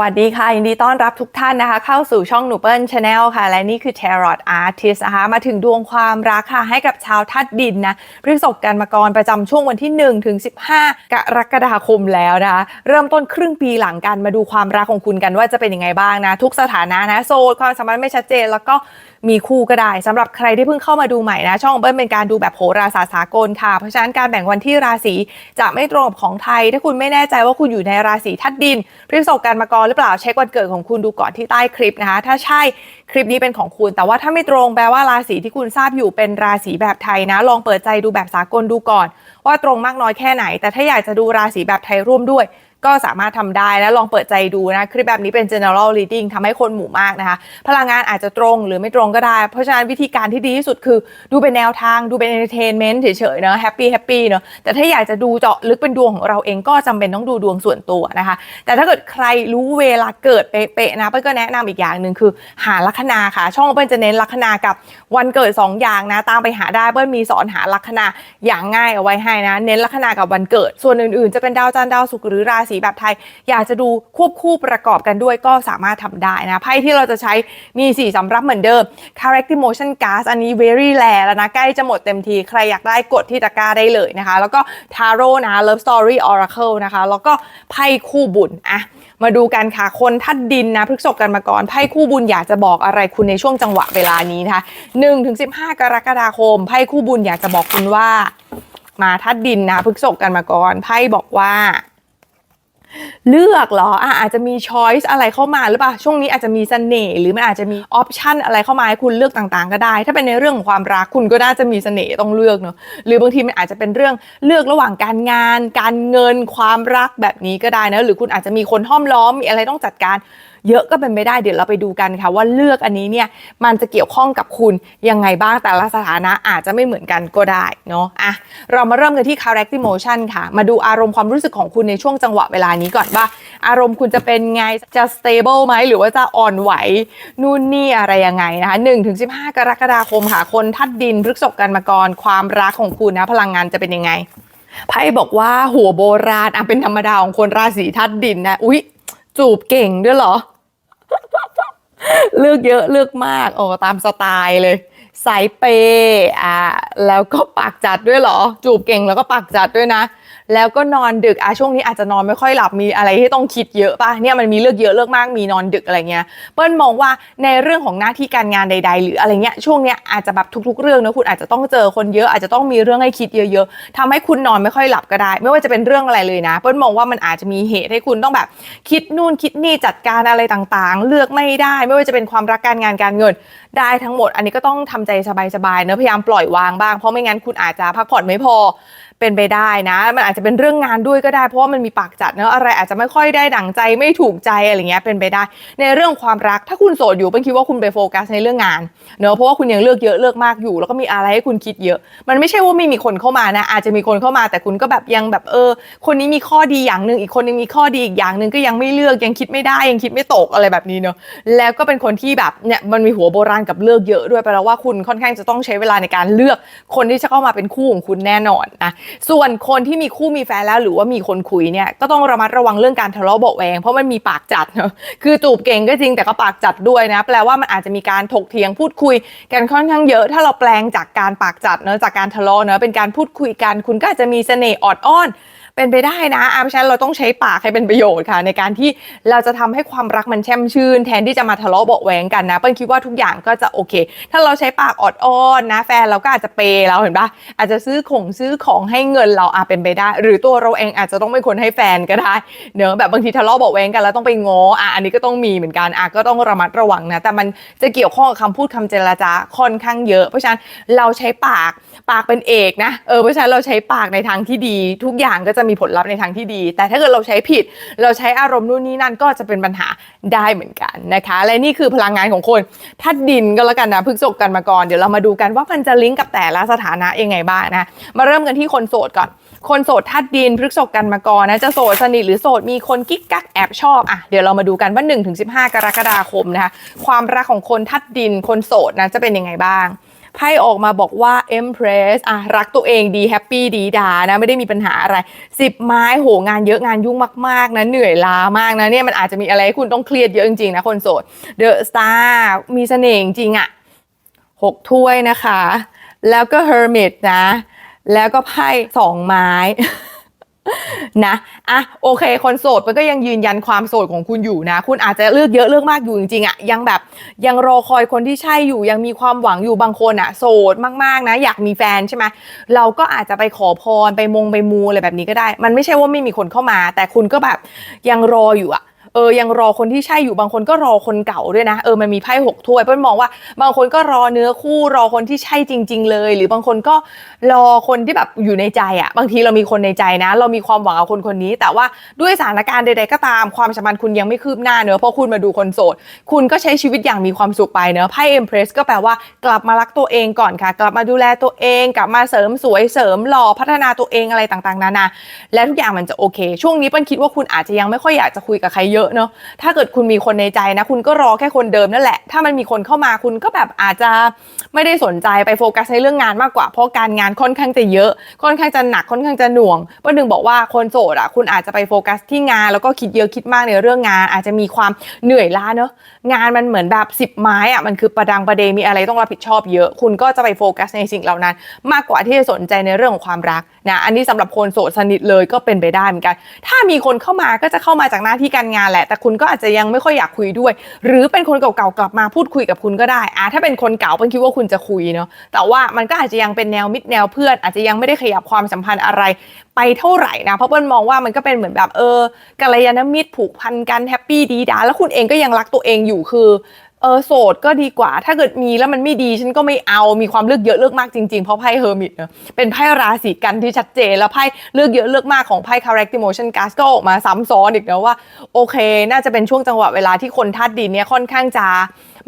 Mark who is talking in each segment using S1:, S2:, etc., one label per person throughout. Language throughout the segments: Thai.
S1: วัสดีค่ะ ยินดีต้อนรับทุกท่านนะคะ เข้าสู่ช่องหนูเปิลชาแนลค่ะ และนี่คือ Tarot Artist นะคะ มาถึงดวงความรักค่ะ ให้กับชาวทัดดินนะพฤษภกันมากรประจำช่วงวันที่1ถึง15 กรกฎาคมแล้วนะคะ เริ่มต้นครึ่งปีหลังกันมาดูความรักของคุณกันว่าจะเป็นยังไงบ้างนะ ทุกสถานะนะโสดความสัมพันธ์ไม่ชัดเจนแล้วก็ มีคู่ก็ได้สำหรับใครที่เพิ่งเข้ามาดูใหม่นะ ช่องของเบิ้ลเป็นการดูแบบโหราศาสตร์สากลค่ะ เพราะฉะนั้นการแบ่งวันที่ราศีจะไม่ตรงกับของไทย ถ้าคุณไม่แน่ใจว่าคุณอยู่ในราศีทัดดินพฤษภกันมากรหรือเปล่าเช็ควันเกิดของคุณดูก่อนที่ใต้คลิปนะคะ ถ้าใช่คลิปนี้เป็นของคุณ แต่ว่าถ้าไม่ตรงแปลว่าราศีที่คุณทราบอยู่เป็นราศีแบบไทยนะ ลองเปิดใจดูแบบสากลดูก่อน ว่าตรงมากน้อยแค่ไหน แต่ถ้าอยากจะดูราศีแบบไทยร่วมด้วย ก็สามารถทำได้นะลองเปิดใจดูนะ คลิปแบบนี้เป็น general reading ทำให้คนหมู่มากนะคะ พลังงานอาจจะตรงหรือไม่ตรงก็ได้ เพราะฉะนั้นวิธีการที่ดีที่สุดคือดูเป็นแนวทางดูเป็น entertainment เฉยๆเนอะ happy happy เนอะแต่ถ้าอยากจะดูเจาะลึกเป็นดวงของเราเองก็จำเป็นต้องดูดวงส่วนตัวนะคะ แต่ถ้าเกิดใครรู้เวลาเกิดเป๊ะๆนะเปิ้ลก็แนะนำอีกอย่างหนึ่งคือ หาลัคนาค่ะ ช่องเปิ้ลจะเน้นลัคนากับวันเกิด 2 อย่างนะตามไปหาได้เปิ้ลมีสอนหาลัคนาอย่างง่ายเอาไว้ให้นะ เน้นลัคนากับวันเกิด ส่วนอื่นๆ จะเป็นดาวจันทร์ดาวศุกร์หรือราศีแบบไทย อยากจะดูควบคู่ประกอบกันด้วยก็สามารถทำได้นะ ไพ่ที่เราจะใช้มี4สำรับเหมือนเดิม Character Motion Card อันนี้ very rare แล้วนะใกล้จะหมดเต็มที ใครอยากได้กดที่ตะกร้าได้เลยนะคะ แล้วก็ Tarot นะ Love Story Oracle นะคะ แล้วก็ไพ่คู่บุญอะมาดูกันค่ะ คนทัดดินนะพฤกษบกันมาก่อนไพ่คู่บุญอยากจะบอกอะไรคุณในช่วงจังหวะเวลานี้นะคะ1-15กรกฎาคมไพ่คู่บุญอยากจะบอกคุณว่า มาทัดดินนะพฤกษบกันมาก่อนไพ่บอกว่า เลือกเหรออะอาจจะมีช้อยส์อะไรเข้ามาหรือเปล่าช่วงนี้อาจจะมีเสน่ห์หรือมันอาจจะมีออปชันอะไรเข้ามาให้คุณเลือกต่างๆ ก็ได้ ถ้าเป็นในเรื่องของความรักคุณก็น่าจะมีเสน่ห์ต้องเลือกเนอะหรือบางทีมันอาจจะเป็นเรื่องเลือกระหว่างการงาน การเงินความรักแบบนี้ก็ได้นะหรือคุณอาจจะมีคนห้อมล้อมมีอะไรต้องจัดการ เยอะก็เป็นไปได้เดี๋ยวเราไปดูกันค่ะ ว่าเลือกอันนี้เนี่ยมันจะเกี่ยวข้องกับคุณยังไงบ้างแต่ละสถานะอาจจะไม่เหมือนกันก็ได้เนาะอะเรามาเริ่มกันที่ character emotion ค่ะ มาดูอารมณ์ความรู้สึกของคุณในช่วงจังหวะเวลานี้ก่อนว่า อารมณ์คุณจะเป็นไงจะ stable ไหมหรือว่าจะอ่อนไหวนู่นนี่อะไรยังไงนะคะ1ถึง15 กรกฎาคมค่ะ คนทัดดินพฤกษกันมากรความรักของคุณนะพลังงานจะเป็นยังไงไพ่บอกว่าหัวโบราณอะเป็นธรรมดาของคนราศีทัดดินนะ อุ๊ย จูบเก่งด้วยเหรอ เลือกเยอะเลือกมากโอ้ตามสไตล์เลย สายเปอะแล้วก็ปากจัดด้วยเหรอ จูบเก่งแล้วก็ปากจัดด้วยนะ แล้วก็นอนดึกอะช่วงนี้อาจจะนอนไม่ค่อยหลับมีอะไรที่ต้องคิดเยอะป่ะเนี่ยมันมีเลือกเยอะเลือกมากมีนอนดึกอะไรเงี้ยเปิ้ลมองว่าในเรื่องของหน้าที่การงานใด ๆ หรืออะไรเงี้ยช่วงเนี้ยอาจจะแบบทุก ๆ เรื่องนะคุณอาจจะต้องเจอคนเยอะอาจจะต้องมีเรื่องให้คิดเยอะๆทำให้คุณนอนไม่ค่อยหลับก็ได้ ไม่ว่าจะเป็นเรื่องอะไรเลยนะ เปิ้ลมองว่ามันอาจจะมีเหตุให้คุณต้องแบบ คิดนู่นคิดนี่จัดการอะไรต่างๆ เลือกไม่ได้ ไม่ว่าจะเป็นความรักการงานการเงินได้ทั้งหมด อันนี้ก็ต้องทำใจสบายๆเนอะพยายามปล่อยวางบ้างเพราะไม่งั้นคุณอาจจะพักผ่อนไม่พอ เป็นไปได้นะ มันอาจจะเป็นเรื่องงานด้วยก็ได้เพราะว่ามันมีปากจัดเนอะอะไรอาจจะไม่ค่อยได้ดั่งใจไม่ถูกใจอะไรเงี้ยเป็นไปได้ ในเรื่องความรักถ้าคุณโสดอยู่เป็นคิดว่าคุณไปโฟกัสในเรื่องงานเนอะเพราะว่าคุณยังเลือกเยอะเลือกมากอยู่ แล้วก็มีอะไรให้คุณคิดเยอะ มันไม่ใช่ว่าไม่มีคนเข้ามานะ อาจจะมีคนเข้ามาแต่คุณก็แบบยังแบบเออ คนนี้มีข้อดีอย่างหนึ่งอีกคนนึงมีข้อดีอีกอย่างหนึ่งก็ยังไม่เลือกยังคิดไม่ได้ยังคิดไม่ตกอะไรแบบนี้เนอะแล้วก็เป็นคนที่แบบเนี่ยมันมีหัวโบราณกับเลือกเยอะด้วยแปลว่าคุณค่อนข้างจะต้องใช้เวลาในการเลือกคนที่จะเข้ามาเป็นคู่ของคุณแน่นอนนะส่วนคนที่มีคู่มีแฟนแล้ว หรือว่ามีคนคุยเนี่ยก็ต้องระมัดระวังเรื่องการทะเลาะเบาะแวงเพราะมันมีปากจัดเนอะคือจูบเก่งก็จริงแต่ก็ปากจัดด้วยนะ แปลว่ามันอาจจะมีการถกเถียงพูดคุย กันค่อนข้างเยอะ ถ้าเราแปลงจากการปากจัดเนอะจากการทะเลาะเนอะเป็นการพูดคุยกัน คุณก็อาจจะมีเสน่ห์ออดอ้อน เป็นไปได้นะอาเพราะฉะนั้นเราต้องใช้ปากให้เป็นประโยชน์ค่ะ ในการที่เราจะทำให้ความรักมันแช่มชื่น แทนที่จะมาทะเลาะเบาแหวงกันนะเปิ้ลคิดว่าทุกอย่างก็จะโอเค ถ้าเราใช้ปากออดอ้อนนะ แฟนเราก็อาจจะเปย์เราเห็นปะอาจจะซื้อของซื้อของให้เงินเราอาเป็นไปได้ หรือตัวเราเองอาจจะต้องเป็นคนให้แฟนก็ได้เนอะแบบบางทีทะเลาะเบาะแวงกันแล้วต้องไปง้ออะอันนี้ก็ต้องมีเหมือนกันอะก็ต้องระมัดระวังนะแต่มันจะเกี่ยวข้องกับคำพูดคำเจรจาค่อนข้างเยอะ เพราะฉะนั้นเราใช้ปากปากเป็นเอกนะเออเพราะฉะนั้นเราใช้ปากในทางที่ดีทุกอย่างก็จะมีผลลัพธ์ในทางที่ดี แต่ถ้าเกิดเราใช้ผิด เราใช้อารมณ์นู่นนี่นั่นก็จะเป็นปัญหาได้เหมือนกันนะคะ และนี่คือพลังงานของคนถ้าดินก็แล้วกันนะพึกษกกันมาก่อนเดี๋ยวเรามาดูกันว่ามันจะลิงก์กับแต่ละสถานะยังไงบ้างนะมาเริ่มกันที่คนโสดก่อนคนโสดทัดดินพฤกษกกันมาก่อนนะจะโสดสนิทหรือโสดมีคนกิ๊กกักแอบชอบอะเดี๋ยวเรามาดูกันว่า1-15 กรกฎาคมนะคะความรักของคนทัดดินคนโสดนะจะเป็นยังไงบ้าง ไพ่ออกมาบอกว่า Empress อะรักตัวเองดีแฮปปี้ดีดานะไม่ได้มีปัญหาอะไร10ไม้โหงานเยอะงานยุ่งมากๆนะเหนื่อยล้ามากนะเนี่ยมันอาจจะมีอะไรคุณต้องเครียดเยอะจริงๆนะคนโสด The Star มีเสน่ห์จริงอะหกถ้วยนะคะ แล้วก็ Hermit นะ แล้วก็ไพ่สองไม้ นะอะโอเค คนโสดมันก็ยังยืนยันความโสดของคุณอยู่นะ คุณอาจจะเลือกเยอะเลือกมากอยู่จริงๆอะ่ะยังแบบยังรอคอยคนที่ใช่อยู่ยังมีความหวังอยู่บางคนอะ่ะ โสดมากๆนะ อยากมีแฟนใช่ไหมเราก็อาจจะไปขอพรไปมงไปมูอะไรแบบนี้ก็ได้ มันไม่ใช่ว่าไม่มีคนเข้ามา แต่คุณก็แบบยังรออยู่อะ เออยังรอคนที่ใช่อยู่บางคนก็รอคนเก่าด้วยนะเออมันมีไพ่หกถ้วยเปิ้ลมองว่าบางคนก็รอเนื้อคู่รอคนที่ใช่จริง ๆ เลย หรือบางคนก็รอคนที่แบบอยู่ในใจอะบางทีเรามีคนในใจนะ เรามีความหวังกับคนคนนี้ แต่ว่าด้วยสถานการณ์ใดๆก็ตามความสัมพันธ์คุณยังไม่คืบหน้าเนอะเพราะคุณมาดูคนโสด คุณก็ใช้ชีวิตอย่างมีความสุขไปเนอะไพ่เอ็มเพรสก็แปลว่ากลับมารักตัวเองก่อนค่ะ กลับมาดูแลตัวเองกลับมาเสริมสวยเสริมหล่อพัฒนาตัวเองอะไรต่างๆนานาและทุกอย่างมันจะโอเค ช่วงนี้เปิ้ลคิดว่าคุณอาจจะยังไม่ค่อยอยากจะคุยกับใครเยอะเนอะถ้าเกิดคุณมีคนในใจนะ คุณก็รอแค่คนเดิมนั่นแหละ ถ้ามันมีคนเข้ามาคุณก็แบบอาจจะไม่ได้สนใจไปโฟกัสในเรื่องงานมากกว่า เพราะการงานค่อนข้างจะเยอะ ค่อนข้างจะหนักค่อนข้างจะหน่วงเปิ้ลหนึ่งบอกว่าคนโสดอะคุณอาจจะไปโฟกัสที่งาน แล้วก็คิดเยอะคิดมากในเรื่องงาน อาจจะมีความเหนื่อยล้าเนอะงานมันเหมือนแบบสิบไม้อะมันคือประดังประเดมีอะไรต้องรับผิดชอบเยอะ คุณก็จะไปโฟกัสในสิ่งเหล่านั้น มากกว่าที่จะสนใจในเรื่องของความรักนะอันนี้สำหรับคนโสดสนิทเลยก็เป็นไปได้เหมือนกัน ถ้ามีคนเข้ามาก็จะเข้ามาจากหน้าที่การงานแหละ แต่คุณก็อาจจะยังไม่ค่อยอยากคุยด้วย หรือเป็นคนเก่าๆกลับมาพูดคุยกับคุณก็ได้อะถ้าเป็นคนเก่าเป็นคิดว่าคุณจะคุยเนาะแต่ว่ามันก็อาจจะยังเป็นแนวมิตรแนวเพื่อน อาจจะยังไม่ได้ขยับความสัมพันธ์อะไรไปเท่าไหร่นะเพราะเปิ้ลมองว่ามันก็เป็นเหมือนแบบเออกัลยาณมิตรผูกพันกันแฮปปี้ดีดาแล้วคุณเองก็ยังรักตัวเองอยู่คือ เออโสดก็ดีกว่า ถ้าเกิดมีแล้วมันไม่ดีฉันก็ไม่เอามีความเลือกเยอะเลือกมากจริงๆ เพราะไพ่เฮอร์มิตเนอะเป็นไพ่ราศีกันที่ชัดเจน แล้วไพ่เลือกเยอะเลือกมากของไพ่ character motion gas ก็ออกมาซ้ำซ้อนอีกนะว่า โอเค น่าจะเป็นช่วงจังหวะเวลาที่คนธาตุดินเนี่ยค่อนข้างจะ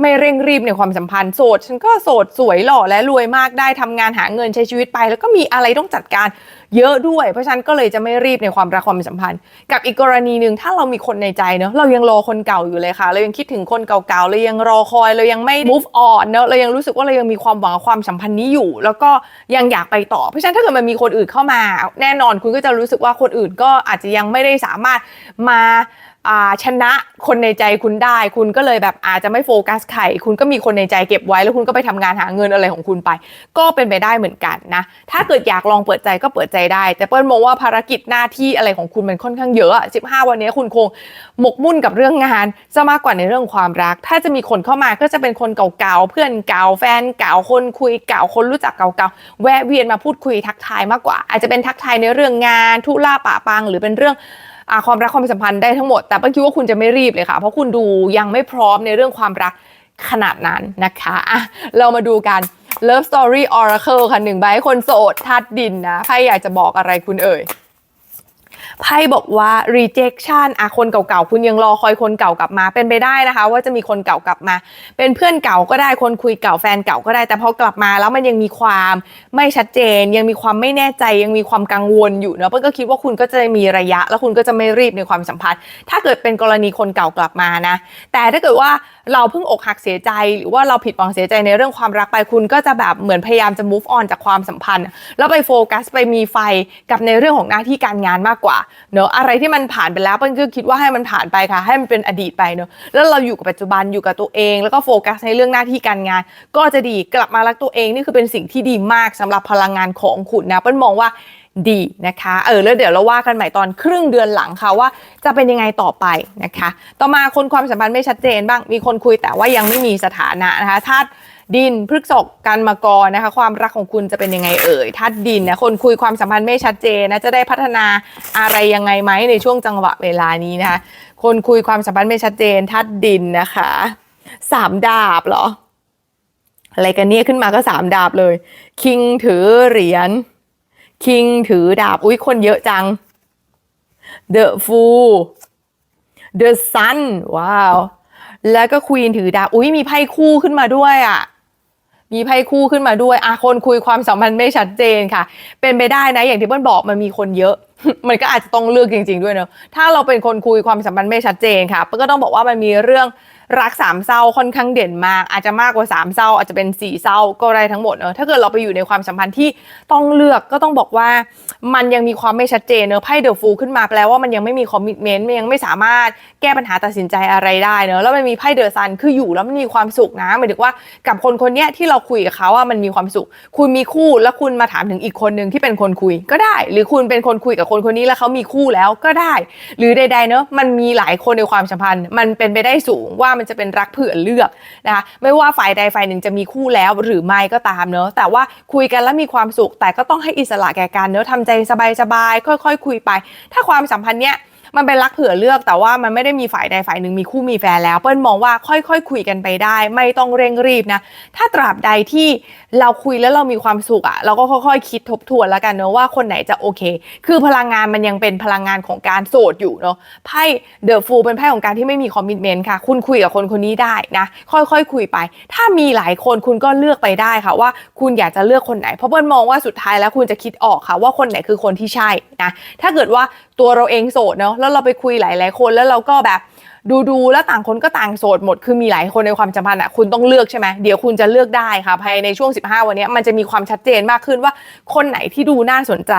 S1: ไม่เร่งรีบในความสัมพันธ์โสดฉันก็โสดสวยหล่อและรวยมากได้ทำงานหาเงินใช้ชีวิตไป แล้วก็มีอะไรต้องจัดการเยอะด้วย เพราะฉะนั้นก็เลยจะไม่รีบในความรักความสัมพันธ์ กับอีกกรณีหนึ่งถ้าเรามีคนในใจเนอะเรายังรอคนเก่าอยู่เลยค่ะ เรายังคิดถึงคนเก่าๆเรายังรอคอยเรายังไม่ move on เนอะเรายังรู้สึกว่าเรายังมีความหวังความสัมพันธ์นี้อยู่ แล้วก็ยังอยากไปต่อ เพราะฉะนั้นถ้าเกิดมันมีคนอื่นเข้ามา แน่นอนคุณก็จะรู้สึกว่าคนอื่นก็อาจจะยังไม่ได้สามารถมา ชนะคนในใจคุณได้ คุณก็เลยแบบอาจจะไม่โฟกัสใครคุณก็มีคนในใจเก็บไว้แล้วคุณก็ไปทำงานหาเงินอะไรของคุณไป ก็เป็นไปได้เหมือนกันนะ ถ้าเกิดอยากลองเปิดใจก็เปิดใจได้ แต่เปิ้ลมองว่าภารกิจหน้าที่อะไรของคุณมันค่อนข้างเยอะ 15 วันนี้คุณคงหมกมุ่นกับเรื่องงานจะมากกว่าในเรื่องความรัก ถ้าจะมีคนเข้ามาก็จะเป็นคนเก่าๆเพื่อนเก่าแฟนเก่าคนคุยเก่าคนรู้จักเก่าๆแวะเวียนมาพูดคุยทักทายมากกว่า อาจจะเป็นทักทายในเรื่องงานทุล่าปะปัง หรือเป็นเรื่อง ความรักความสัมพันธ์ได้ทั้งหมด แต่เป้าคิดว่าคุณจะไม่รีบเลยค่ะ เพราะคุณดูยังไม่พร้อมในเรื่องความรักขนาดนั้นนะคะอะเรามาดูกัน Love Story Oracle ค่ะหนึ่งใบให้คนโสดทัดดินนะไพ่อยากจะบอกอะไรคุณเอ่ย ไพ่บอกว่า rejection อะคนเก่าๆ คุณยังรอคอยคนเก่ากลับมาเป็นไปได้นะคะ ว่าจะมีคนเก่ากลับมา เป็นเพื่อนเก่าก็ได้คนคุยเก่าแฟนเก่าก็ได้ แต่พอกลับมาแล้วมันยังมีความไม่ชัดเจน ยังมีความไม่แน่ใจยังมีความกังวลอยู่เนาะเปิ้ลก็คิดว่าคุณก็จะมีระยะ แล้วคุณก็จะไม่รีบในความสัมพันธ์ ถ้าเกิดเป็นกรณีคนเก่ากลับมานะ แต่ถ้าเกิดว่าเราเพิ่งอกหักเสียใจ หรือว่าเราผิดหวังเสียใจในเรื่องความรักไปคุณก็จะแบบเหมือนพยายามจะ move on จากความสัมพันธ์ แล้วไปโฟกัสไปมีไฟกับในเรื่องของหน้าที่การงานมากกว่าเนอะอะไรที่มันผ่านไปแล้วเปิ้ลก็คิดว่าให้มันผ่านไปค่ะ ให้มันเป็นอดีตไปเนอะแล้วเราอยู่กับปัจจุบันอยู่กับตัวเอง แล้วก็โฟกัสในเรื่องหน้าที่การงาน ก็จะดีกลับมารักตัวเองนี่คือเป็นสิ่งที่ดีมากสำหรับพลังงานของคุณนะเปิ้ลมองว่าดีนะคะเออแล้วเดี๋ยวเราว่ากันใหม่ตอนครึ่งเดือนหลังค่ะว่าจะเป็นยังไงต่อไปนะคะ ต่อมาคนความสัมพันธ์ไม่ชัดเจนบ้าง มีคนคุยแต่ว่ายังไม่มีสถานะนะคะธาต ดินพฤกษกกันมากรนะคะ ความรักของคุณจะเป็นยังไงเอ่ยธาตุดินนะคนคุยความสัมพันธ์ไม่ชัดเจนนะจะได้พัฒนาอะไรยังไงไหมในช่วงจังหวะเวลานี้นะคะ คนคุยความสัมพันธ์ไม่ชัดเจนธาตุดินนะคะสามดาบเหรอ อะไรกันเนี่ยขึ้นมาก็สามดาบเลย คิงถือเหรียญคิงถือดาบอุ้ยคนเยอะจัง The Fool The Sun ว้าว แล้วก็ควีนถือดาบอุ้ยมีไพ่คู่ขึ้นมาด้วยอะ มีไพ่คู่ขึ้นมาด้วยอะคนคุยความสัมพันธ์ไม่ชัดเจนค่ะ เป็นไปได้นะ อย่างที่เปิ้ลบอกมันมีคนเยอะ มันก็อาจจะต้องเลือกจริง ๆ ด้วยเนอะถ้าเราเป็นคนคุยความสัมพันธ์ไม่ชัดเจนค่ะเปิ้ลก็ต้องบอกว่ามันมีเรื่อง รักสามเศร้าค่อนข้างเด่นมาก อาจจะมากกว่าสามเศร้าอาจจะเป็นสี่เศร้าก็ได้ทั้งหมดเนอะถ้าเกิดเราไปอยู่ในความสัมพันธ์ที่ต้องเลือกก็ต้องบอกว่ามันยังมีความไม่ชัดเจนเนอะไพ่เดอะฟูขึ้นมาแปลว่ามันยังไม่มีคอมมิชเมนต์มันยังไม่สามารถแก้ปัญหาตัดสินใจอะไรได้เนอะแล้วมันมีไพ่เดอะซันคืออยู่แล้วมันมีความสุขนะหมายถึงว่ากับคนคนนี้ที่เราคุยกับเขาอะมันมีความสุข คุณมีคู่แล้วคุณมาถามถึงอีกคนหนึ่งที่เป็นคนคุยก็ได้ หรือคุณเป็นคนคุยกับคนคนนี้แล้วเขามีคู่แล้วก็ได้ หรือใดๆเนอะมันมีหลายคนในความสัมพันธ์ มันเป็นไปได้สูงว่ามันจะเป็นรักเผื่อเลือกนะคะไม่ว่าฝ่ายใดฝ่ายหนึ่งจะมีคู่แล้วหรือไม่ก็ตามเนอะแต่ว่าคุยกันแล้วมีความสุขแต่ก็ต้องให้อิสระแก่กันเนอะทำใจสบายๆค่อย ๆ คุยไป ถ้าความสัมพันธ์เนี้ย มันเป็นรักเผื่อเลือกแต่ว่ามันไม่ได้มีฝ่ายใดฝ่ายหนึ่งมีคู่มีแฟนแล้ว เปิ้ลมองว่าค่อยๆคคุยกันไปได้ ไม่ต้องเร่งรีบนะ ถ้าตราบใดที่เราคุยแล้วเรามีความสุขอะเราก็ค่อยๆ คิดทบทวนแล้วกันเนอะว่าคนไหนจะโอเค คือพลังงานมันยังเป็นพลังงานของการโสดอยู่เนาะไพ่เดอะฟูลเป็นไพ่ของการที่ไม่มีคอมมิชเมนต์ค่ะ คุณคุยกับคนคนนี้ได้นะ ค่อยๆคคุยไป ถ้ามีหลายคนคุณก็เลือกไปได้ค่ะ ว่าคุณอยากจะเลือกคนไหน เพราะเปิ้ลมองว่าสุดท้ายแล้วคุณจะคิดออกค่ะ ว่าคนไหนคือคนที่ใช่นะถ้าเกิดว่าตัวเราเองโสดเนาะแล้วเราไปคุยหลาย ๆ คนแล้วเราก็แบบดูดูๆแล้วต่างคนก็ต่างโสดหมด คือมีหลายคนในความสัมพันธ์อะคุณต้องเลือกใช่ไหมเดี๋ยวคุณจะเลือกได้ค่ะภายในช่วง 15 วันนี้มันจะมีความชัดเจนมากขึ้นว่าคนไหนที่ดูน่าสนใจ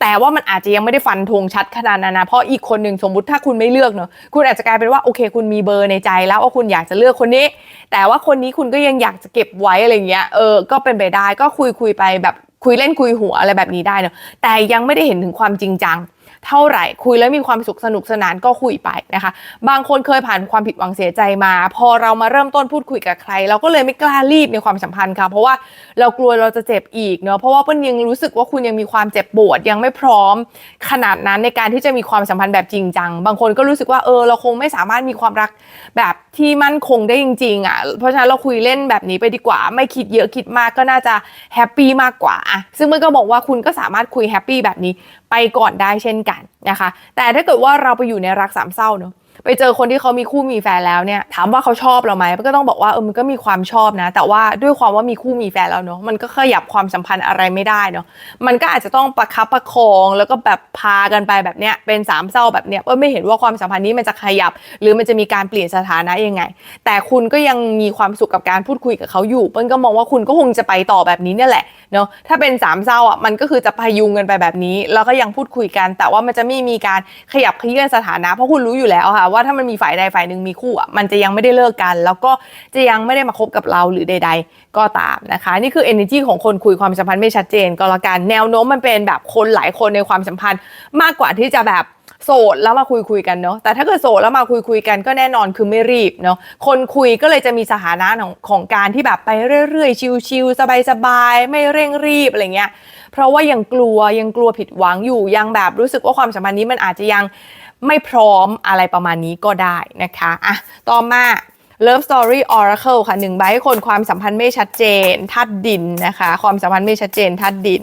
S1: แต่ว่ามันอาจจะยังไม่ได้ฟันธงชัดขนาดนั้นนะเพราะอีกคนหนึ่งสมมุติถ้าคุณไม่เลือกเนาะคุณอาจจะกลายเป็นว่าโอเค คุณมีเบอร์ในใจแล้วว่าคุณอยากจะเลือกคนนี้ แต่ว่าคนนี้คุณก็ยังอยากจะเก็บไว้อะไรเงี้ยเออก็เป็นไปได้ก็คุยคุยไปแบบคุยเล่นคุยหัวอะไรแบบนี้ได้เนาะแต่ยังไม่ได้เห็นถึงความจริงจัง เท่าไหร่ คุยแล้วมีความสุขสนุกสนานก็คุยไปนะคะ บางคนเคยผ่านความผิดหวังเสียใจมา พอเรามาเริ่มต้นพูดคุยกับใคร เราก็เลยไม่กล้ารีบในความสัมพันธ์ค่ะเพราะว่าเรากลัวเราจะเจ็บอีกเนาะเพราะว่าเปิ้ลยังรู้สึกว่าคุณยังมีความเจ็บปวดยังไม่พร้อม ขนาดนั้นในการที่จะมีความสัมพันธ์แบบจริงจัง บางคนก็รู้สึกว่าเออเราคงไม่สามารถมีความรักแบบ ที่มั่นคงได้จริงๆอะ เพราะฉะนั้นเราคุยเล่นแบบนี้ไปดีกว่า ไม่คิดเยอะคิดมากก็น่าจะแฮปปี้มากกว่าอะซึ่งมันก็บอกว่าคุณก็สามารถคุยแฮปปี้แบบนี้ไปก่อนได้เช่นกันนะคะ แต่ถ้าเกิดว่าเราไปอยู่ในรักสามเศร้าเนอะ ไปเจอคนที่เขามีคู่มีแฟนแล้วเนี่ยถามว่าเขาชอบเราไหมมันก็ต้องบอกว่าเออมันก็มีความชอบนะ แต่ว่าด้วยความว่ามีคู่มีแฟนแล้วเนอะมันก็ขยับความสัมพันธ์อะไรไม่ได้เนอะมันก็อาจจะต้องประคับประคองแล้วก็แบบพากันไปแบบเนี้ยเป็นสามเศร้าแบบเนี้ยเออไม่เห็นว่าความสัมพันธ์นี้มันจะขยับ หรือมันจะมีการเปลี่ยนสถานะยังไง แต่คุณก็ยังมีความสุขกับการพูดคุยกับเขาอยู่เปิ้ลก็มองว่าคุณก็คงจะไปต่อแบบนี้เนี่ยแหละเนาะถ้าเป็นสามเศร้าอะมันก็คือจะพยุงกันไปแบบนี้ แล้วก็ยังพูดคุยกัน แต่ว่ามันจะไม่มีการขยับเขยื่อนสถานะเพราะคุณรู้อยู่แล้วค่ะว่าถ้ามันมีฝ่ายใดฝ่ายหนึ่งมีคู่อะมันจะยังไม่ได้เลิกกัน แล้วก็จะยังไม่ได้มาคบกับเราหรือใด ๆ ก็ตามนะคะ นี่คือ energy ของคนคุยความสัมพันธ์ไม่ชัดเจนก็แล้วกันแนวโน้มมันเป็นแบบคนหลายคนในความสัมพันธ์ มากกว่าที่จะแบบโสดแล้วมาคุยคุยกันเนาะแต่ถ้าเกิดโสดแล้วมาคุยคุยกันก็แน่นอนคือไม่รีบเนาะคนคุยก็เลยจะมีสถานะของของการที่แบบไปเรื่อยๆ ชิลๆสบายๆ ไม่เร่งรีบอะไรเงี้ยเพราะว่ายังกลัวยังกลัวผิดหวังอยู่ยังแบบรู้สึกว่าความสัมพันธ์นี้มันอาจจะยัง ไม่พร้อมอะไรประมาณนี้ก็ได้นะคะอะต่อมา Love Story Oracle ค่ะหนึ่งใบให้คนความสัมพันธ์ไม่ชัดเจนทัดดินนะคะ ความสัมพันธ์ไม่ชัดเจนทัดดิน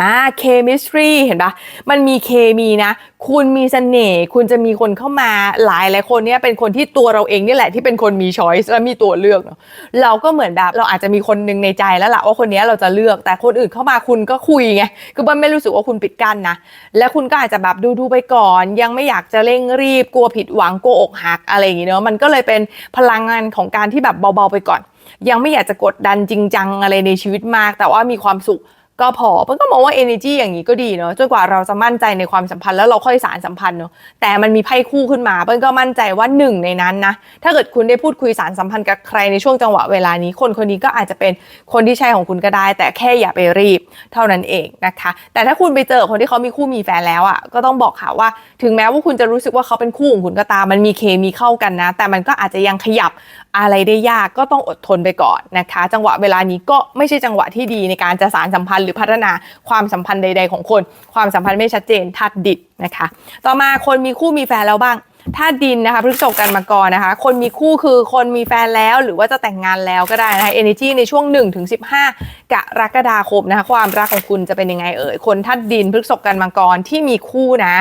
S1: อ่า chemistry เห็นปะมันมีเคมีนะ คุณมีเสน่ห์คุณจะมีคนเข้ามาหลายหลายคนเนี่ยเป็นคนที่ตัวเราเองนี่แหละที่เป็นคนมี choice และมีตัวเลือกเนาะเราก็เหมือนแบบเราอาจจะมีคนหนึ่งในใจแล้วล่ะว่าคนเนี้ยเราจะเลือกแต่คนอื่นเข้ามาคุณก็คุยไงคือมันไม่รู้สึกว่าคุณปิดกั้นนะและคุณก็อาจจะแบบดูดูไปก่อน ยังไม่อยากจะเร่งรีบกลัวผิดหวังกลัวอกหักอะไรอย่างงี้เนาะมันก็เลยเป็นพลังงานของการที่แบบเบาๆไปก่อน ยังไม่อยากจะกดดันจริงจังอะไรในชีวิตมาก แต่ว่ามีความสุข ก็พอเปิ้ลก็มองว่า energy อย่างนี้ก็ดีเนาะจนกว่าเราจะมั่นใจในความสัมพันธ์แล้วเราค่อยสารสัมพันธ์เนาะแต่มันมีไพ่คู่ขึ้นมาเปิ้ลก็มั่นใจว่าหนึ่งในนั้นนะถ้าเกิดคุณได้พูดคุยสารสัมพันธ์กับใครในช่วงจังหวะเวลานี้ คนคนนี้ก็อาจจะเป็นคนที่ใช่ของคุณก็ได้ แต่แค่อย่าไปรีบเท่านั้นเองนะคะ แต่ถ้าคุณไปเจอคนที่เขามีคู่มีแฟนแล้วอะก็ต้องบอกค่ะว่า ถึงแม้ว่าคุณจะรู้สึกว่าเขาเป็นคู่ของคุณก็ตาม มันมีเคมีเข้ากันนะ แต่มันก็อาจจะยังขยับ อะไรได้ยากก็ต้องอดทนไปก่อนนะคะ จังหวะเวลานี้ก็ไม่ใช่จังหวะที่ดีในการจะสารสัมพันธ์หรือพัฒนาความสัมพันธ์ใด ๆ ของคน ความสัมพันธ์ไม่ชัดเจนธาตุดิบนะคะ ต่อมาคนมีคู่มีแฟนแล้วบ้างธาตุดินนะคะพฤกษกกันมากรนะคะ คนมีคู่คือคนมีแฟนแล้วหรือว่าจะแต่งงานแล้วก็ได้นะคะ energy ในช่วง1ถึง15 กรกฎาคมนะคะ ความรักของคุณจะเป็นยังไงเอ่ย คนธาตุดินพฤกษกกันมังกรที่มีคู่นะ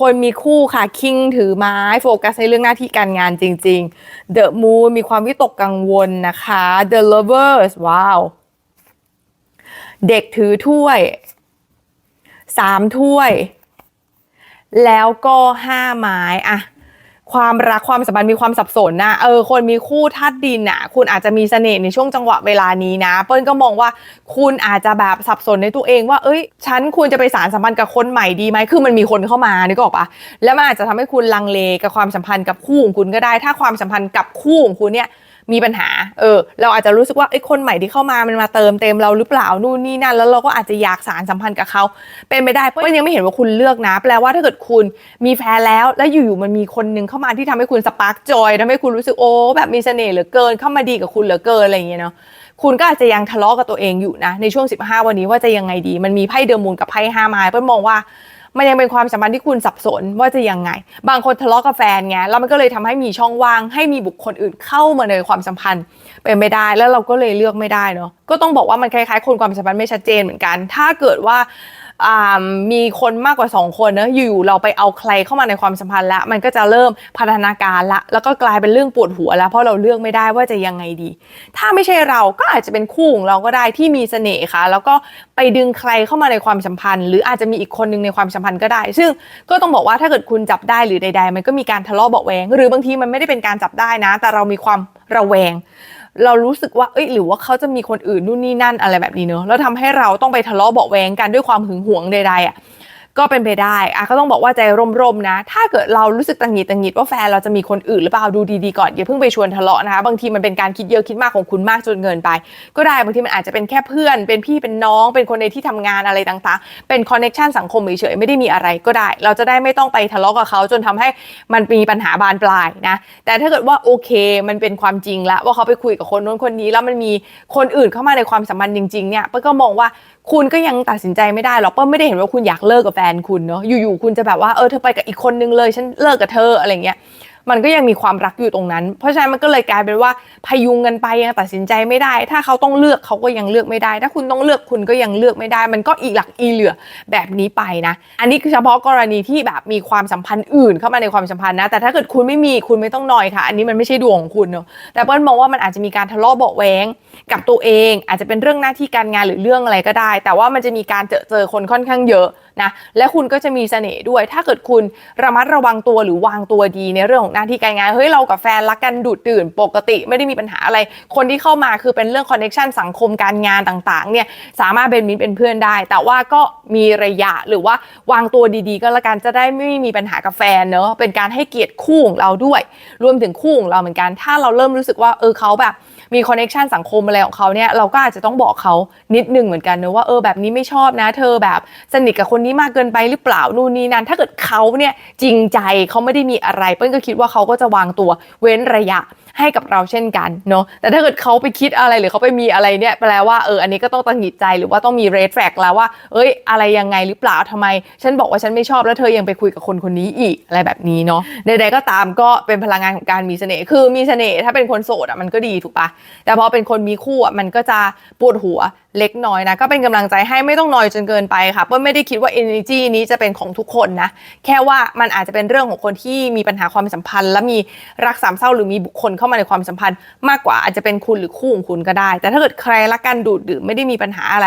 S1: คนมีคู่ค่ะคิงถือไม้โฟกัสในเรื่องหน้าที่การงานจริงๆ The Moon มีความวิตกกังวลนะคะ The Lovers ว้าว เด็กถือถ้วยสามถ้วย แล้วก็ห้าไม้อะ ความรักความสัมพันธ์มีความสับสนนะเออคนมีคู่ธาตุดินน่ะ คุณอาจจะมีเสน่ห์ในช่วงจังหวะเวลานี้นะ เปิ้ลก็มองว่าคุณอาจจะแบบสับสนในตัวเองว่าเอ้ย ฉันควรจะไปสารสัมพันธ์กับคนใหม่ดีไหมคือมันมีคนเข้ามานึกออกปะแล้วมันอาจจะทำให้คุณลังเลกับความสัมพันธ์กับคู่ของคุณก็ได้ ถ้าความสัมพันธ์กับคู่ของคุณเนี่ย มีปัญหา เออ เราอาจจะรู้สึกว่าไอ้คนใหม่ที่เข้ามามันมาเติมเต็มเราหรือเปล่านู่นนี่นั่น แล้วเราก็อาจจะอยากสารสัมพันธ์กับเขาเป็นไปได้เพราะยังไม่เห็นว่าคุณเลือกนะ แปลว่าถ้าเกิดคุณมีแฟนแล้ว แล้วอยู่ๆมันมีคนหนึงเข้ามาที่ทำให้คุณสปาร์กจอยทำให้คุณรู้สึกโอ้แบบมีเสน่ห์เหลือเกินเข้ามาดีกับคุณเหลือเกินอะไรอย่างเงี้ยเนาะคุณก็อาจจะยังทะเลาะกับตัวเองอยู่นะในช่วง 15 วันนี้ว่าจะยังไงดี มันมีไพ่เดอร์มูนกับไพ่ห้าไม้เปิ้ลมองว่า มันยังเป็นความสัมพันธ์ที่คุณสับสนว่าจะยังไง บางคนทะเลาะกับแฟนไงแล้วมันก็เลยทำให้มีช่องว่างให้มีบุคคลอื่นเข้ามาในความสัมพันธ์เป็นไม่ได้แล้วเราก็เลยเลือกไม่ได้เนาะก็ต้องบอกว่ามันคล้ายๆ คนความสัมพันธ์ไม่ชัดเจนเหมือนกัน ถ้าเกิดว่า มีคนมากกว่า 2 คนเนะอยู่เราไปเอาใครเข้ามาในความสัมพันธ์แล้วมันก็จะเริ่มพัฒนาการละ แล้วก็กลายเป็นเรื่องปวดหัวแล้วเพราะเราเลือกไม่ได้ว่าจะยังไงดี ถ้าไม่ใช่เราก็อาจจะเป็นคู่ของเราก็ได้ที่มีเสน่ห์ค่ะ แล้วก็ไปดึงใครเข้ามาในความสัมพันธ์ หรืออาจจะมีอีกคนหนึ่งในความสัมพันธ์ก็ได้ ซึ่งก็ต้องบอกว่าถ้าเกิดคุณจับได้หรือใด ๆ มันก็มีการทะเลาะเบาแวงหรือบางทีมันไม่ได้เป็นการจับได้นะ แต่เรามีความระแวง เรารู้สึกว่าเอ้ยหรือว่าเขาจะมีคนอื่นนู่นนี่นั่นอะไรแบบนี้เนอะแล้วทำให้เราต้องไปทะเลาะเบาะแวงกันด้วยความหึงหวงใดๆอะ ก็เป็นไปได้อะก็ต้องบอกว่าใจร่มๆนะ ถ้าเกิดเรารู้สึกตังหงิดตังหงิดว่าแฟนเราจะมีคนอื่นหรือเปล่าดูดีๆก่อนอย่าเพิ่งไปชวนทะเลาะนะคะบางทีมันเป็นการคิดเยอะคิดมากของคุณมากจนเกินไป ก็ได้บางทีมันอาจจะเป็นแค่เพื่อน เป็นพี่เป็นน้อง เป็นคนในที่ทำงานอะไรต่างๆ เป็นคอนเน็ชันสังคมเฉยๆไม่ได้มีอะไรก็ได้ เราจะได้ไม่ต้องไปทะเลาะกับเขาจนทำให้มันมีปัญหาบานปลายนะ แต่ถ้าเกิดว่าโอเคมันเป็นความจริงแล้วว่าเขาไปคุยกับคนนู้นคนนี้ แล้วมันมีคนอื่นเข้ามาในความสัมพันธ์จริงๆเนี่ยเป้ลก็มองว่าคุณก็ยังตัดสินใจไม่ได้หรอกเป้ลไม่ได้เห็นว่าคุณอยากเลิกกับแฟนคุณเนาะอยู่ๆคุณจะแบบว่าเออเธอไปกับอีกคนนึงเลย ฉันเลิกกับเธออะไรเงี้ยมันก็ยังมีความรักอยู่ตรงนั้น เพราะฉะนั้นมันก็เลยกลายเป็นว่าพยุงกันไปยังตัดสินใจไม่ได้ ถ้าเขาต้องเลือกเขาก็ยังเลือกไม่ได้ ถ้าคุณต้องเลือกคุณก็ยังเลือกไม่ได้ มันก็อีหลักอีเหลือแบบนี้ไปนะ อันนี้คือเฉพาะกรณีที่แบบมีความสัมพันธ์อื่นเข้ามาในความสัมพันธ์นะ แต่ถ้าเกิดคุณไม่มีคุณไม่ต้องนอยค่ะ อันนี้มันไม่ใช่ดวงของคุณเนาะ แต่เปิ้ลมองว่ามันอาจจะมีการทะเลาะเบาะแว้งกับตัวเอง อาจจะเป็นเรื่องหน้าที่การงานหรือเรื่องอะไรก็ได้ แต่ว่ามันจะมีการเจอเจอคนค่อนข้างเยอะ นะและคุณก็จะมีเสน่ห์ด้วย ถ้าเกิดคุณระมัดระวังตัวหรือวางตัวดีในเรื่องของหน้าที่การงานเฮ้ยเรากับแฟนรักกันดูดดื่นปกติไม่ได้มีปัญหาอะไร คนที่เข้ามาคือเป็นเรื่องคอนเนคชันสังคมการงานต่างๆเนี่ยสามารถเป็นมิตรเป็นเพื่อนได้ แต่ว่าก็มีระยะหรือว่าวางตัวดีๆ ก็แล้วกันจะได้ไม่มีปัญหากับแฟนเนอะเป็นการให้เกียรติคู่ของเราด้วย รวมถึงคู่ของเราเหมือนกัน ถ้าเราเริ่มรู้สึกว่าเออเขาแบบ มีคอนเนคชันสังคมอะไรของเขาเนี่ยเราก็อาจจะต้องบอกเขานิดนึงเหมือนกันเนอะว่าเออแบบนี้ไม่ชอบนะ เธอแบบสนิทกับคนนี้มากเกินไปหรือเปล่านู่นนี่นั่นถ้าเกิดเขาเนี่ยจริงใจเขาไม่ได้มีอะไร เปิ้ลก็คิดว่าเขาก็จะวางตัวเว้นระยะ ให้กับเราเช่นกันเนาะแต่ถ้าเกิดเขาไปคิดอะไรหรือเขาไปมีอะไรเนี่ยแปลว่าเอออันนี้ก็ต้องตังหิดใจหรือว่าต้องมีเรดแฟกแล้วว่า เอ้ย อะไรยังไงหรือเปล่าทำไม ฉันบอกว่าฉันไม่ชอบแล้วเธอยังไปคุยกับคนคนนี้อีกอะไรแบบนี้เนาะใดๆก็ตามก็เป็นพลังงานของการมีเสน่ห์คือมีเสน่ห์ถ้าเป็นคนโสดอะมันก็ดีถูกปะแต่พอเป็นคนมีคู่อะมันก็จะปวดหัว เล็กน้อยนะ ก็เป็นกำลังใจให้ไม่ต้องนอยจนเกินไปค่ะเปิ้ลไม่ได้คิดว่า energy นี้จะเป็นของทุกคนนะ แค่ว่ามันอาจจะเป็นเรื่องของคนที่มีปัญหาความสัมพันธ์ และมีรักสามเศร้าหรือมีบุคคลเข้ามาในความสัมพันธ์ มากกว่าอาจจะเป็นคุณหรือคู่ของคุณก็ได้ แต่ถ้าเกิดใครรักกันดูดดื่มไม่ได้มีปัญหาอะไร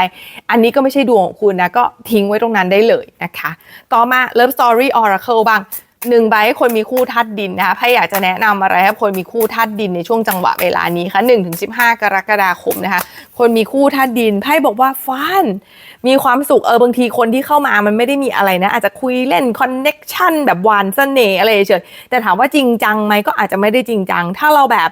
S1: อันนี้ก็ไม่ใช่ดวงของคุณนะก็ทิ้งไว้ตรงนั้นได้เลยนะคะ ต่อมา Love Story Oracle บ้าง หนึ่งใบให้คนมีคู่ธาตุดินนะคะไพ่อยากจะแนะนำอะไรให้คนมีคู่ธาตุดินในช่วงจังหวะเวลานี้คะหนึ่งถึงสิบห้ากรกฎาคมนะคะ คนมีคู่ธาตุดินไพ่บอกว่าฟันมีความสุขเออบางทีคนที่เข้ามามันไม่ได้มีอะไรนะ อาจจะคุยเล่นคอนเน็กชันแบบหวานเสน่ห์อะไรเฉยแต่ถามว่าจริงจังไหมก็อาจจะไม่ได้จริงจัง ถ้าเราแบบ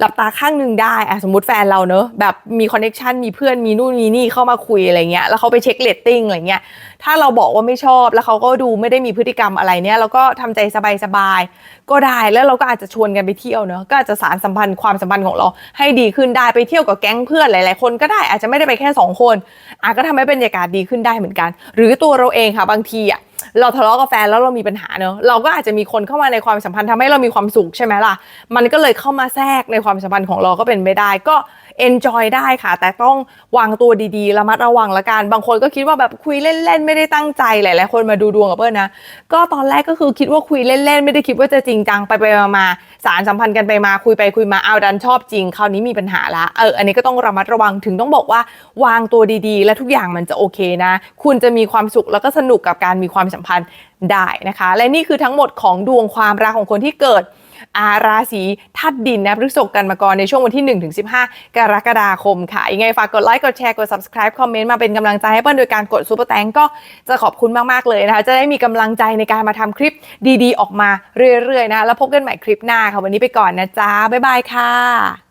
S1: หลับตาข้างหนึ่งได้อะสมมติแฟนเราเนอะแบบมีคอนเน็กชันมีเพื่อนมีนู่นมีนี่เข้ามาคุยอะไรเงี้ยแล้วเขาไปเช็คเลตติ้งอะไรเงี้ยถ้าเราบอกว่าไม่ชอบแล้วเขาก็ดูไม่ได้มีพฤติกรรมอะไรเนี่ยเราก็ทำใจสบายๆก็ได้แล้วเราก็อาจจะชวนกันไปเที่ยวเนอะก็อาจจะสารสัมพันธ์ความสัมพันธ์ของเราให้ดีขึ้นได้ไปเที่ยวกับแก๊งเพื่อนหลาย ๆ คนก็ได้อาจจะไม่ได้ไปแค่สองคนอาจก็ทำให้บรรยากาศดีขึ้นได้เหมือนกัน หรือตัวเราเองค่ะบางทีอะ เราทะเลาะกับแฟนแล้วเรามีปัญหาเนอะเราก็อาจจะมีคนเข้ามาในความสัมพันธ์ทำให้เรามีความสุขใช่ไหมล่ะ มันก็เลยเข้ามาแทรกในความสัมพันธ์ของเราก็เป็นไม่ได้ก็ enjoy ได้ค่ะ แต่ต้องวางตัวดีๆระมัดระวังละกัน บางคนก็คิดว่าแบบคุยเล่นๆ ไม่ได้ตั้งใจหลายๆคนมาดูดวงกับเปิ้ลนะ ก็ตอนแรกก็คือคิดว่าคุยเล่นๆ ไม่ได้คิดว่าจะจริงจังไปไปมาสารสัมพันธ์กันไปมาคุยไปคุยมาเอาดันชอบจริงคราวนี้มีปัญหาละเอออันนี้ก็ต้องระมัดระวังถึงต้องบอกว่าวางตัวดีๆ และทุกอย่างมันจะโอเคนะ คุณจะมีความสุขแล้วก็สนุกกับการมีความสัมสัมพันธ์ได้นะคะ และนี่คือทั้งหมดของดวงความรักของคนที่เกิดอาราศีธาตุดินนะพฤษภกันมากรในช่วงวันที่ 1-15 กรกฎาคมค่ะ ยังไงฝากกดไลค์ กดแชร์ กด subscribe คอมเมนต์มาเป็นกำลังใจให้เปิ้ลโดยการกดซูเปอร์แตงก็จะขอบคุณมาก ๆ เลยนะคะ จะได้มีกำลังใจในการมาทำคลิปดีๆ ออกมาเรื่อย ๆ นะ แล้วพบกันใหม่คลิปหน้าค่ะ วันนี้ไปก่อนนะจ๊ะ บ๊ายบายค่ะ